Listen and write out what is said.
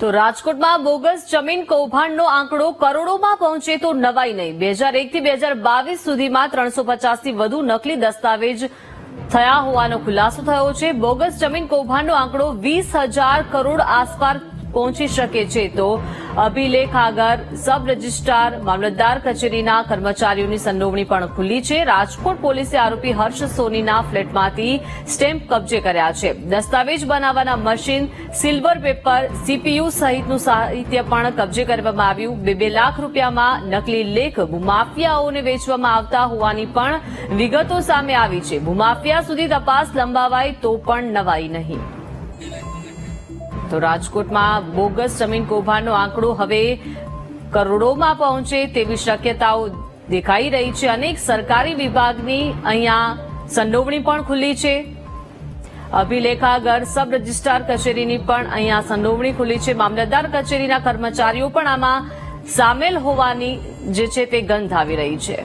તો રાજકોટમાં બોગસ જમીન કૌભાંડનો આંકડો કરોડોમાં પહોંચે તો નવાઈ નહીં. બે હજાર એકથી બે હજાર બાવીસ સુધીમાં ત્રણસો પચાસથી વધુ નકલી દસ્તાવેજ થયા હોવાનો ખુલાસો થયો છે. બોગસ જમીન કૌભાંડનો આંકડો વીસ હજાર કરોડ આસપાસ પહોંચી શકે છે. તો અભિલેખ આગર, સબ રજિસ્ટ્રાર, મામલતદાર કચેરીના કર્મચારીઓની સંડોવણી પણ ખુલ્લી છે. રાજકોટ પોલીસે આરોપી હર્ષ સોનીના ફ્લેટમાંથી સ્ટેમ્પ કબજે કર્યા છે. દસ્તાવેજ બનાવવાના મશીન, સિલ્વર પેપર, સીપીયુ સહિતનું સાહિત્ય પણ કબજે કરવામાં આવ્યું. બે બે લાખ રૂપિયામાં નકલી લેખ ભૂમાફિયાઓને વેચવામાં આવતા હોવાની પણ વિગતો સામે આવી છે. ભૂમાફિયા સુધી તપાસ લંબાવાય તો પણ નવાઈ નહીં. તો રાજકોટમાં બોગસ જમીન કૌભાંડનો આંકડો હવે કરોડોમાં પહોંચે તેવી શક્યતાઓ દેખાઈ રહી છે. અનેક સરકારી વિભાગની અહીંયા સંડોવણી પણ ખુલ્લી છે. અભિલેખાગર સબ રજિસ્ટ્રાર કચેરીની પણ અહીંયા સંડોવણી ખુલ્લી છે. મામલતદાર કચેરીના કર્મચારીઓ પણ આમાં સામેલ હોવાની જે છે તે ગંધ આવી રહી છે.